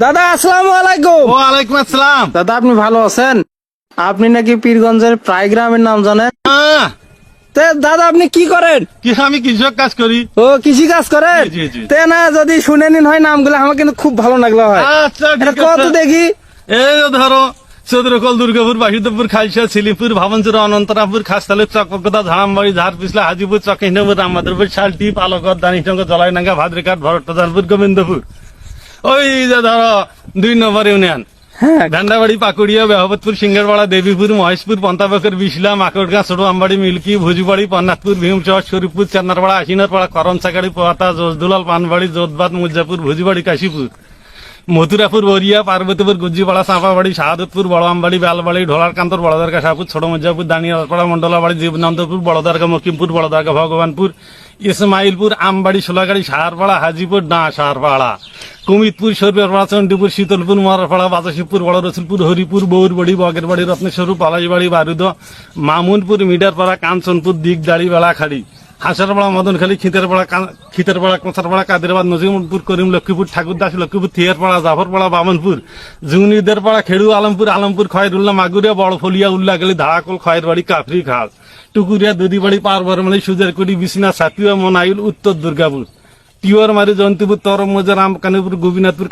দাদা আসসালামু আলাইকুম। ওয়ালাইকুম আসসালাম। দাদা আপনি ভালো আছেন? আপনি নাকি পীরগঞ্জের প্রায় গ্রামের নাম জানেন? তে দাদা আপনি কি করেন? কি আমি কৃষক কাজ করি। ও কৃষি কাজ করেন। তে না যদি শুনে নিন হয় নামগুলো আমার কিন্তু খুব ভালো লাগল হয়। আচ্ছা কত দেখি? এই ধরো চৌদ্রকল দুর্গাপুর বাসুদেবপুর খাইসা শিলিপুর ভাবনচুর অনন্তরাপুর খাসতালুক চকপকদা ঝাড়ামবাড়ি ঝাড়পিছলা হাজিপুর চকিনপুর রামাদুরপুর শালটি পালকর দানিশঙ্গ জলাইনাঙ্গা ভাদ্রিকাট ভরটদারপুর গোবিন্দপুর। ওই যে ধরো দুই নম্বর ইউনিয়ন হ্যাঁ। ধান্দাবাড়ি পাকুড়িয়া বেহবতপুর সিঙ্গারপাড়া দেবীপুর মহেশপুর পন্তাবাকর বিশলা মাকড়গাঁ ছোট আমবাড়ি মিল্কি ভুজিবাড়ি পন্নাথপুর ভীমচর শরীফপুর চান্নারপাড়া আশিনারপাড়া করমচাকাড়ি পোয়াতা জোসদুলাল পানবাড়ি জোতবাদ মুজাপুর ভুজিবাড়ি কাশীপুর। মথুরাপুর বরিয়া পার্বতীপুর গুজ্জিপাড়া চাঁপাবাড়ি শাহাদতপুর বড়আমবাড়ি বেলবাড়ি ঢোলারকান্তর বড়দারকা শাহপুর ছোট মজাপুর দানিয়ালপাড়া মন্ডলাবাড়ি জীবনন্দপুর বড়দারকা মকিমপুর বড়দারকা ভগবানপুর ইসমাইলপুর আমবাড়ি সোলাগাড়ি সাহারপাড়া হাজিপুর না সাহারপাড়া কুমিতপুর সরবেরপাড়া চণ্ডীপুর, শীতলপুর মরারপাড়া বাতাসিপুর বড় রসুলপুর, হরিপুর, বৌরবাড়ি, বগেরবাড়ি রত্নেশ্বর পলাশবাড়ি বারুদ মামুনপুর, মিডারপাড়া, কাঞ্চনপুর, দিগদাড়ি বেড়াখাড়ি হাসারপাড়া, মদনখালী, খিতেরপাড়া খিতেরপাড়া, কোঁচারপাড়া, কাদেরাবাদ নজিমপুর করিম, লক্ষ্মীপুর, ঠাকুরদাস, লক্ষ্মীপুর, থিয়ারপাড়া, জাফরপাড়া, বামনপুর, জুনিদেরপাড়া, খেড়ু, আলমপুর আলমপুর খয়েরুল্লাহ মাগুরিয়া, বড়ফলিয়া, উল্লাগলি, ধারাকল, খয়েরবাড়ি, কাফরি খাল টুকুরিয়া, দুদিবাড়ি, পারবরমালি সুজারকুড়ি বিশ্বনাথ সাতুয়া মনাইল, উত্তর দুর্গাপুর। টিওর মারি জয়ন্তীপুর তরমজা রামকানীপুর গোপীনাথপুর